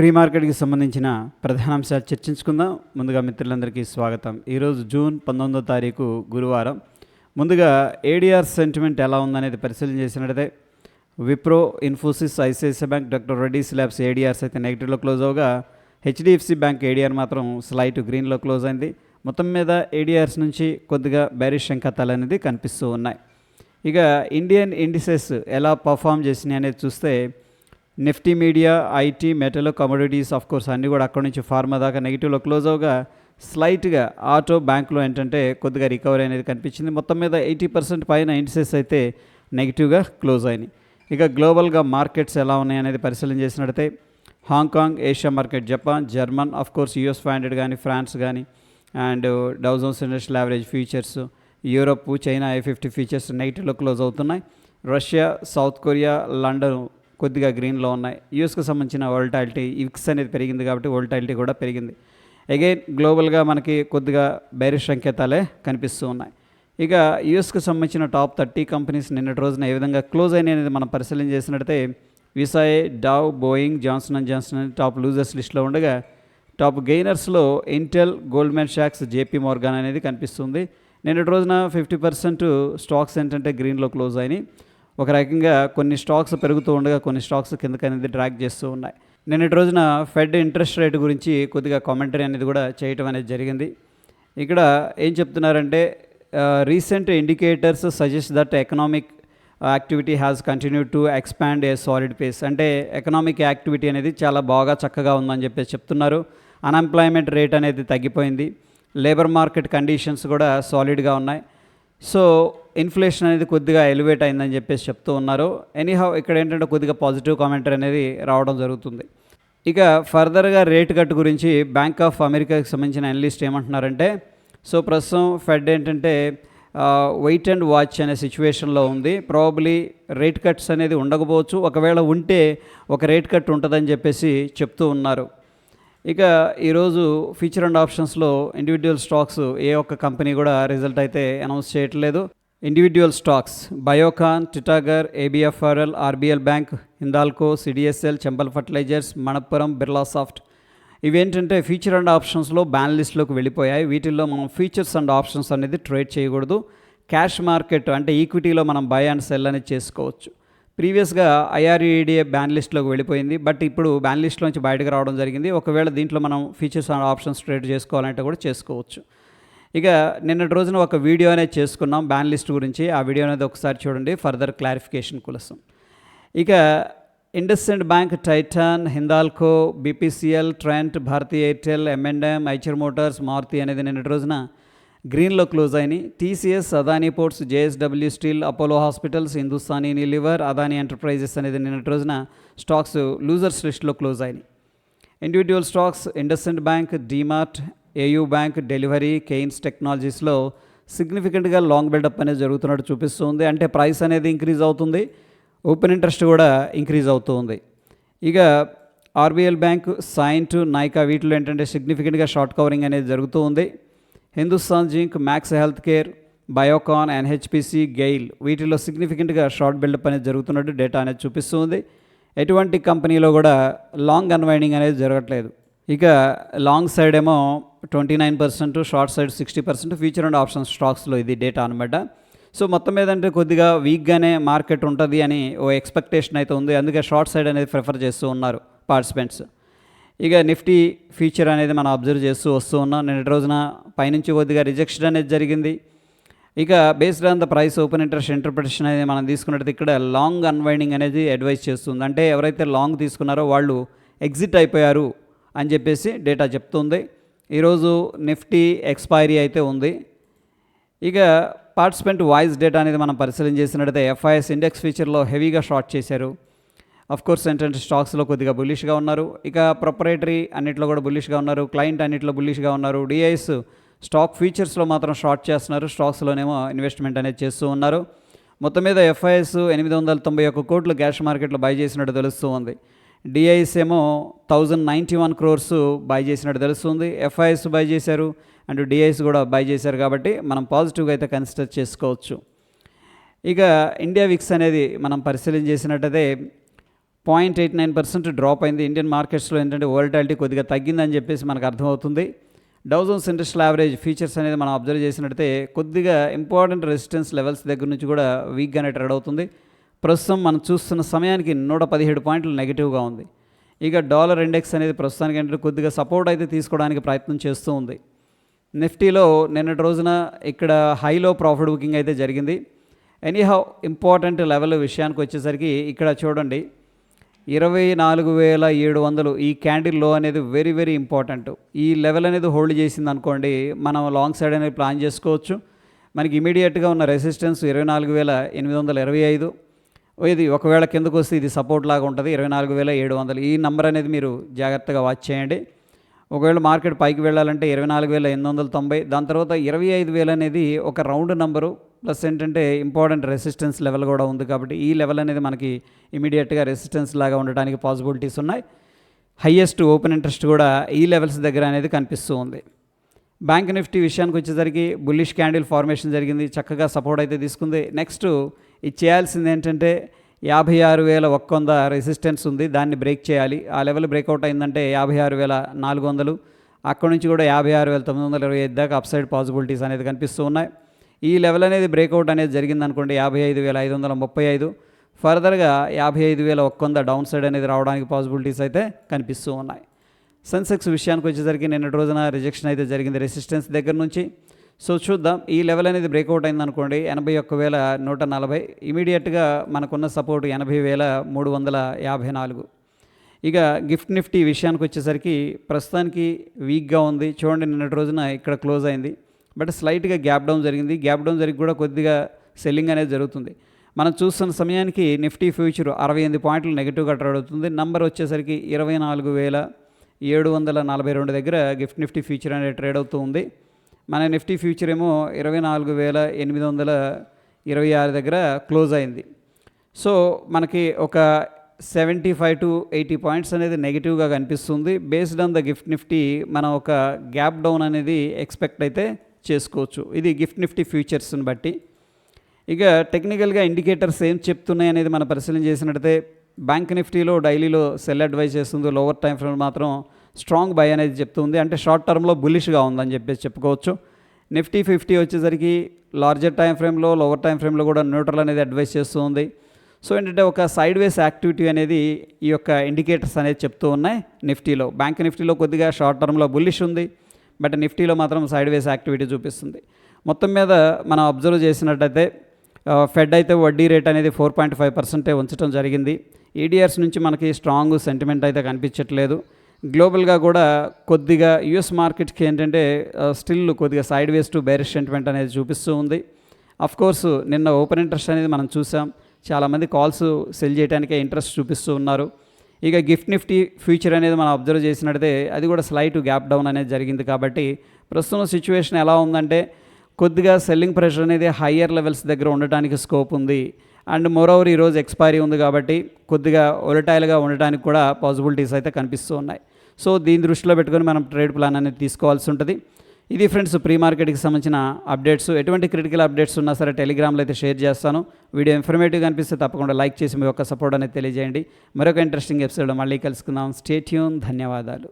Pre మార్కెట్కి సంబంధించిన ప్రధాన అంశాలు చర్చించుకుందాం. ముందుగా మిత్రులందరికీ స్వాగతం. ఈరోజు జూన్ పంతొమ్మిదో తారీఖు గురువారం. ముందుగా ఏడీఆర్ సెంటిమెంట్ ఎలా ఉందనేది పరిశీలన చేసినట్టయితే Wipro Infosys ICICI bank doctor Reddy's labs ADRs అయితే నెగిటివ్లో క్లోజ్ అవగా హెచ్డిఎఫ్సి బ్యాంక్ ఏడిఆర్ మాత్రం స్లైట్ గ్రీన్లో క్లోజ్ అయింది. మొత్తం మీద ఏడిఆర్స్ నుంచి కొద్దిగా బ్యారిష్ శంకతాలు అనేది కనిపిస్తూ ఉన్నాయి. ఇక ఇండియన్ ఇండిసెస్ ఎలా పర్ఫామ్ చేసినాయి అనేది చూస్తే Nifty media IT metal commodities of course అన్నీ కూడా అక్కడ నుంచి ఫార్మా దాకా నెగిటివ్లో క్లోజ్ అవగా స్లైట్గా ఆటో బ్యాంకులో ఏంటంటే కొద్దిగా రికవరీ అనేది కనిపించింది. మొత్తం మీద ఎయిటీ పర్సెంట్ పైన ఇండిసెస్ అయితే నెగిటివ్గా క్లోజ్ అయినాయి. ఇక గ్లోబల్గా మార్కెట్స్ ఎలా ఉన్నాయి అనేది పరిశీలన చేసినట్టయితే Hong Kong Asia market Japan German of course US five hundred కానీ ఫ్రాన్స్ కానీ and Dow Jones industrial average futures Europe China I fifty features నెగిటివ్లో close అవుతున్నాయి. రష్యా సౌత్ కొరియా లండన్ కొద్దిగా గ్రీన్లో ఉన్నాయి. యూఎస్కి సంబంధించిన వోల్టాలిటీ విక్స్ అనేది పెరిగింది కాబట్టి వోల్టాలిటీ కూడా పెరిగింది. అగైన్ గ్లోబల్గా మనకి కొద్దిగా బైరిష్ సంకేతాలే కనిపిస్తూ ఉన్నాయి. ఇక యూఎస్కి సంబంధించిన టాప్ థర్టీ కంపెనీస్ నిన్నటి రోజున ఏ విధంగా క్లోజ్ అయినాయి అనేది మనం పరిశీలన చేసినట్టయితే విసాయ్ Dow Boeing Johnson and Johnson అనే టాప్ లూజర్స్ లిస్ట్లో ఉండగా టాప్ గెయినర్స్లో ఇంటెల్ గోల్డ్మెన్ షాక్స్ జేపీ మోర్గాన్ అనేది కనిపిస్తుంది. నిన్నటి రోజున ఫిఫ్టీ పర్సెంట్ స్టాక్స్ ఏంటంటే గ్రీన్లో క్లోజ్ అయినాయి. ఒక రకంగా కొన్ని స్టాక్స్ పెరుగుతూ ఉండగా కొన్ని స్టాక్స్ కిందకి అనేది డ్రాక్ చేస్తూ ఉన్నాయి. నిన్నటి రోజున ఫెడ్ ఇంట్రెస్ట్ రేట్ గురించి కొద్దిగా కామెంటరీ అనేది కూడా చేయటం అనేది జరిగింది. ఇక్కడ ఏం చెప్తున్నారంటే recent indicators suggest that economic activity has continue to expand a solid pace అంటే ఎకనామిక్ యాక్టివిటీ అనేది చాలా బాగా చక్కగా ఉందని చెప్పేసి చెప్తున్నారు. అన్ఎంప్లాయ్మెంట్ రేట్ అనేది తగ్గిపోయింది. లేబర్ మార్కెట్ కండిషన్స్ కూడా సాలిడ్గా ఉన్నాయి. సో ఇన్ఫ్లేషన్ అనేది కొద్దిగా ఎలివేట్ అయిందని చెప్పేసి చెప్తూ ఉన్నారు. ఎనీహౌ ఇక్కడ ఏంటంటే కొద్దిగా పాజిటివ్ కామెంటరీ అనేది రావడం జరుగుతుంది. ఇక ఫర్దర్గా రేట్ కట్ గురించి బ్యాంక్ ఆఫ్ అమెరికాకి సంబంధించిన అనలిస్ట్ ఏమంటున్నారంటే సో ప్రస్తుతం ఫెడ్ ఏంటంటే వెయిట్ అండ్ వాచ్ అనే సిచ్యువేషన్లో ఉంది. ప్రాబబ్లీ రేట్ కట్స్ అనేది ఉండకపోవచ్చు. ఒకవేళ ఉంటే ఒక రేట్ కట్ ఉంటుందని చెప్పేసి చెప్తూ ఉన్నారు. ఇక ఈరోజు ఫ్యూచర్ అండ్ ఆప్షన్స్లో ఇండివిజువల్ స్టాక్స్ ఏ ఒక్క కంపెనీ కూడా రిజల్ట్ అయితే అనౌన్స్ చేయట్లేదు. Individual stocks Biocon Titagarh ABFRL RBL bank Hindalco CDSL Chambal fertilizers Manappuram Birlasoft ఇవేంటంటే ఫీచర్ అండ్ ఆప్షన్స్లో బ్యాన్ లిస్ట్లోకి వెళ్ళిపోయాయి. వీటిల్లో మనం ఫీచర్స్ అండ్ ఆప్షన్స్ అనేది ట్రేడ్ చేయకూడదు. క్యాష్ మార్కెట్ అంటే ఈక్విటీలో మనం బై అండ్ సెల్ అనేది చేసుకోవచ్చు. ప్రీవియస్గా ఐఆర్ఈడిఏ బ్యాన్ లిస్ట్లోకి వెళ్ళిపోయింది. బట్ ఇప్పుడు బ్యాన్ లిస్ట్లోంచి బయటకు రావడం జరిగింది. ఒకవేళ దీంట్లో మనం ఫీచర్స్ అండ్ ఆప్షన్స్ ట్రేడ్ చేసుకోవాలంటే కూడా చేసుకోవచ్చు. ఇక నిన్నటి రోజున ఒక వీడియో అనేది చేసుకున్నాం బ్యాన్ లిస్ట్ గురించి. ఆ వీడియో అనేది ఒకసారి చూడండి ఫర్దర్ క్లారిఫికేషన్ కోసం ఇక IndusInd bank Titan Hindalco BPCL Trent Bharti Airtel M and M Eicher motors Maruti అనేది నిన్నటి రోజున గ్రీన్లో క్లోజ్ అయినాయి. TCS Adani ports JSW steel Apollo hospitals Hindustani lever Adani enterprises అనేది నిన్నటి రోజున స్టాక్స్ లూజర్స్ లిస్ట్లో క్లోజ్ అయినాయి. Individual stocks IndusInd bank DMart AU bank Delhivery Kaynes టెక్నాలజీస్లో సిగ్నిఫికెంట్గా లాంగ్ బిల్డప్ అనేది జరుగుతున్నట్టు చూపిస్తుంది. అంటే ప్రైస్ అనేది ఇంక్రీజ్ అవుతుంది. ఓపెన్ ఇంట్రెస్ట్ కూడా ఇంక్రీజ్ అవుతుంది ఇక ఆర్బిఎల్ బ్యాంక్ సైంట్ నైకా వీటిలో ఏంటంటే సిగ్నిఫికెంట్గా షార్ట్ కవరింగ్ అనేది జరుగుతూ ఉంది. Hindustan zinc Max health care Biocon NHPC GAIL వీటిలో సిగ్నిఫికెంట్గా షార్ట్ బిల్డప్ అనేది జరుగుతున్నట్టు డేటా అనేది చూపిస్తుంది. ఎటువంటి కంపెనీలో కూడా లాంగ్ అన్వైండింగ్ అనేది జరగట్లేదు. ఇక లాంగ్ సైడ్ ఏమో twenty nine percent short side sixty percent future and option స్టాక్స్లో ఇది డేటా అనమాట సో మొత్తం మీద అంటే కొద్దిగా వీక్గానే మార్కెట్ ఉంటుంది అని ఓ ఎక్స్పెక్టేషన్ అయితే ఉంది. అందుకే షార్ట్ సైడ్ అనేది ప్రిఫర్ చేస్తూ ఉన్నారు పార్టిసిపెంట్స్. ఇక నిఫ్టీ ఫీచర్ అనేది మనం అబ్జర్వ్ చేస్తూ వస్తూ ఉన్నాం. నిన్నటి రోజున పైనుంచి కొద్దిగా రిజెక్షన్ అనేది జరిగింది. ఇక based on the price open interest interpretation అనేది మనం తీసుకున్నట్టు ఇక్కడ లాంగ్ అన్వైండింగ్ అనేది అడ్వైస్ చేస్తుంది. అంటే ఎవరైతే లాంగ్ తీసుకున్నారో వాళ్ళు ఎగ్జిట్ అయిపోయారు అని చెప్పేసి డేటా చెప్తుంది. ఈరోజు నిఫ్టీ ఎక్స్పైరీ అయితే ఉంది. ఇక పార్టిసిపెంట్ వాయిస్ డేటా అనేది మనం పరిశీలన చేసినట్టయితే ఎఫ్ఐఎస్ ఇండెక్స్ ఫీచర్లో హెవీగా షార్ట్ చేశారు. అఫ్ కోర్స్ ఏంటంటే స్టాక్స్లో కొద్దిగా బుల్లిష్గా ఉన్నారు. ఇక ప్రొపరేటరీ అన్నిట్లో కూడా బుల్లిష్గా ఉన్నారు. క్లయింట్ అన్నిట్లో బుల్లిష్గా ఉన్నారు. డిఐస్ స్టాక్ ఫీచర్స్లో మాత్రం షార్ట్ చేస్తున్నారు. స్టాక్స్లోనేమో ఇన్వెస్ట్మెంట్ అనేది చేస్తూ ఉన్నారు. మొత్తం మీద ఎఫ్ఐఎస్ ఎనిమిది వందల తొంభై ఒక్క కోట్లు క్యాష్ మార్కెట్లో బై చేసినట్టు తెలుస్తూ ఉంది. డిఐఎస్ ఏమో thousand ninety one crores buy చేసినట్టు తెలుస్తుంది. ఎఫ్ఐఎస్ బై చేశారు అండ్ డిఐఎస్ కూడా బై చేశారు కాబట్టి మనం పాజిటివ్గా అయితే కన్సిడర్ చేసుకోవచ్చు. ఇక ఇండియా విక్స్ అనేది మనం పరిశీలన చేసినట్టయితే point eight nine percent drop అయింది. ఇండియన్ మార్కెట్స్లో ఏంటంటే వోల్టాలిటీ కొద్దిగా తగ్గిందని చెప్పేసి మనకు అర్థమవుతుంది. డౌజన్స్ ఇండస్ట్రియల్ యావరేజ్ ఫీచర్స్ అనేది మనం అబ్జర్వ్ చేసినట్టయితే కొద్దిగా ఇంపార్టెంట్ రెసిస్టెన్స్ లెవెల్స్ దగ్గర నుంచి కూడా వీక్గానే ట్రేడ్ అవుతుంది. ప్రస్తుతం మనం చూస్తున్న సమయానికి నూట పదిహేడు పాయింట్లు నెగిటివ్గా ఉంది. ఇక డాలర్ ఇండెక్స్ అనేది ప్రస్తుతానికి ఏంటంటే కొద్దిగా సపోర్ట్ అయితే తీసుకోవడానికి ప్రయత్నం చేస్తూ ఉంది. నిఫ్టీలో నిన్నటి రోజున ఇక్కడ హైలో ప్రాఫిట్ బుకింగ్ అయితే జరిగింది. ఎనీహౌ ఇంపార్టెంట్ లెవెల్ విషయానికి వచ్చేసరికి ఇక్కడ చూడండి. ఇరవై నాలుగు వేల ఏడు వందలు ఈ క్యాండిల్లో అనేది వెరీ వెరీ ఇంపార్టెంట్. ఈ లెవెల్ అనేది హోల్డ్ చేసింది అనుకోండి మనం లాంగ్ సైడ్ అనేది ప్లాన్ చేసుకోవచ్చు. మనకి ఇమీడియట్గా ఉన్న రెసిస్టెన్స్ ఇరవై నాలుగు వేల ఎనిమిది వందల ఇరవై ఐదు. ఇది ఒకవేళ కిందకు వస్తే ఇది సపోర్ట్ లాగా ఉంటుంది. ఇరవై నాలుగు వేల ఏడు వందలు. ఈ నెంబర్ అనేది మీరు జాగ్రత్తగా వాచ్ చేయండి. ఒకవేళ మార్కెట్ పైకి వెళ్ళాలంటే ఇరవై నాలుగు వేల ఎనిమిది వందల తొంభై. దాని తర్వాత ఇరవై ఐదు వేలు అనేది ఒక రౌండ్ నెంబరు ప్లస్ ఏంటంటే ఇంపార్టెంట్ రెసిస్టెన్స్ లెవెల్ కూడా ఉంది కాబట్టి ఈ లెవెల్ అనేది మనకి ఇమీడియట్గా రెసిస్టెన్స్ లాగా ఉండడానికి పాసిబిలిటీస్ ఉన్నాయి. హయ్యెస్ట్ ఓపెన్ ఇంట్రెస్ట్ కూడా ఈ లెవెల్స్ దగ్గర అనేది కనిపిస్తూ ఉంది. బ్యాంక్ నిఫ్టీ విషయానికి వచ్చేసరికి బుల్లిష్ క్యాండిల్ ఫార్మేషన్ జరిగింది. చక్కగా సపోర్ట్ అయితే తీసుకుంది. నెక్స్ట్ ఇది చేయాల్సింది ఏంటంటే యాభై ఆరు వేల ఒక్క వంద రెసిస్టెన్స్ ఉంది దాన్ని బ్రేక్ చేయాలి. ఆ లెవెల్ బ్రేక్అవుట్ అయిందంటే యాభై ఆరు వేల నాలుగు వందలు. అక్కడ నుంచి కూడా యాభై ఆరు వేల తొమ్మిది వందల ఇరవై ఐదు దాకా అప్సైడ్ పాసిబిలిటీస్ అనేది కనిపిస్తూ ఉన్నాయి. ఈ లెవెల్ అనేది బ్రేక్అవుట్ అనేది జరిగింది అనుకోండి యాభై ఐదు వేల ఐదు వందల ముప్పై ఐదు. ఫర్దర్గా యాభై ఐదు వేల ఒక్క వంద డౌన్ సైడ్ అనేది రావడానికి పాసిబిలిటీస్ అయితే కనిపిస్తూ ఉన్నాయి. సెన్సెక్స్ విషయానికి వచ్చేసరికి నిన్నటి రోజున రిజెక్షన్ అయితే జరిగింది. రెసిస్టెన్స్ దగ్గర నుంచి సో చూద్దాం ఈ లెవెల్ అనేది బ్రేక్అవుట్ అయింది అనుకోండి ఎనభై ఒక్క వేల నూట నలభై. ఇమీడియట్గా మనకున్న సపోర్ట్ ఎనభై వేల మూడు వందల యాభై నాలుగు ఇక గిఫ్ట్ నిఫ్టీ విషయానికి వచ్చేసరికి ప్రస్తుతానికి వీక్గా ఉంది. చూడండి నిన్నటి రోజున ఇక్కడ క్లోజ్ అయింది. బట్ స్లైట్గా గ్యాప్ డౌన్ జరిగింది. గ్యాప్ డౌన్ జరిగి కూడా కొద్దిగా సెల్లింగ్ అనేది జరుగుతుంది. మనం చూస్తున్న సమయానికి నిఫ్టీ ఫ్యూచర్ అరవై ఎనిమిది పాయింట్లు నెగిటివ్గా ట్రేడ్ అవుతుంది. నంబర్ వచ్చేసరికి ఇరవై నాలుగు వేల ఏడు వందల నలభై రెండు దగ్గర గిఫ్ట్ నిఫ్టీ ఫ్యూచర్ అనేది ట్రేడ్ అవుతూ ఉంది. మన నిఫ్టీ ఫ్యూచర్ ఏమో ఇరవై నాలుగు వేల ఎనిమిది వందల ఇరవై ఆరు దగ్గర క్లోజ్ అయింది. సో మనకి ఒక seventy five to eighty points అనేది నెగిటివ్గా కనిపిస్తుంది. Based on the GIFT Nifty మనం ఒక గ్యాప్ డౌన్ అనేది ఎక్స్పెక్ట్ అయితే చేసుకోవచ్చు. ఇది గిఫ్ట్ నిఫ్టీ ఫ్యూచర్స్ని బట్టి. ఇక టెక్నికల్గా ఇండికేటర్స్ ఏం చెప్తున్నాయి అనేది మనం పరిశీలన చేసినట్టయితే బ్యాంక్ నిఫ్టీలో డైలీలో సెల్ అడ్వైజ్ చేస్తుంది లోవర్ టైం ఫ్రేమ్ మాత్రం స్ట్రాంగ్ బై అనేది చెప్తుంది అంటే షార్ట్ టర్మ్లో బులిష్గా ఉందని చెప్పేసి చెప్పుకోవచ్చు. నిఫ్టీ ఫిఫ్టీ వచ్చేసరికి లార్జర్ టైం ఫ్రేమ్లో లోవర్ టైం ఫ్రేమ్లో కూడా న్యూట్రల్ అనేది అడ్వైస్ చేస్తూ ఉంది. సో ఏంటంటే ఒక సైడ్ వేస్ యాక్టివిటీ అనేది ఈ యొక్క ఇండికేటర్స్ అనేది చెప్తూ ఉన్నాయి నిఫ్టీలో. బ్యాంక్ నిఫ్టీలో కొద్దిగా షార్ట్ టర్మ్లో బుల్లిష్ ఉంది. బట్ నిఫ్టీలో మాత్రం సైడ్ వేస్ యాక్టివిటీ చూపిస్తుంది. మొత్తం మీద మనం అబ్జర్వ్ చేసినట్టయితే ఫెడ్ అయితే వడ్డీ రేట్ అనేది ఫోర్ పాయింట్ ఫైవ్ పర్సెంటే ఉంచడం జరిగింది. ఈడిఆర్స్ నుంచి మనకి స్ట్రాంగ్ సెంటిమెంట్ అయితే కనిపించట్లేదు. గ్లోబల్గా కూడా కొద్దిగా యుఎస్ మార్కెట్కి ఏంటంటే స్టిల్ కొద్దిగా sideways to bearish sentiment అనేది చూపిస్తూ ఉంది. అఫ్ కోర్స్ నిన్న ఓపెన్ ఇంట్రెస్ట్ అనేది మనం చూసాం. చాలామంది కాల్స్ సెల్ చేయడానికే ఇంట్రెస్ట్ చూపిస్తూ ఉన్నారు. ఇక గిఫ్ట్ నిఫ్టీ ఫ్యూచర్ అనేది మనం అబ్జర్వ్ చేసినట్టయితే అది కూడా స్లైట్ గ్యాప్ డౌన్ అనేది జరిగింది కాబట్టి ప్రస్తుతం సిచ్యువేషన్ ఎలా ఉందంటే కొద్దిగా సెల్లింగ్ ప్రెషర్ అనేది హయ్యర్ లెవెల్స్ దగ్గర ఉండటానికి స్కోప్ ఉంది. అండ్ మోరోవర్ ఈరోజు ఎక్స్పైరీ ఉంది కాబట్టి కొద్దిగా ఒలటైల్గా ఉండటానికి కూడా పాసిబిలిటీస్ అయితే కనిపిస్తూ ఉన్నాయి. సో దీని దృష్టిలో పెట్టుకొని మనం ట్రేడ్ ప్లాన్ అనేది తీసుకోవాల్సి ఉంటుంది. ఇది ఫ్రెండ్స్ ప్రీ మార్కెట్కి సంబంధించిన అప్డేట్స్. ఎటువంటి క్రిటికల్ అప్డేట్స్ ఉన్నా సరే టెలిగ్రామ్లో అయితే షేర్ చేస్తాను. వీడియో ఇన్ఫర్మేటివ్గా అనిపిస్తే తప్పకుండా లైక్ చేసి మీ యొక్క సపోర్ట్ అనేది తెలియజేయండి. మరొక ఇంట్రెస్టింగ్ ఎపిసోడ్ మళ్ళీ కలుసుకుందాం. స్టేట్యూన్ ధన్యవాదాలు.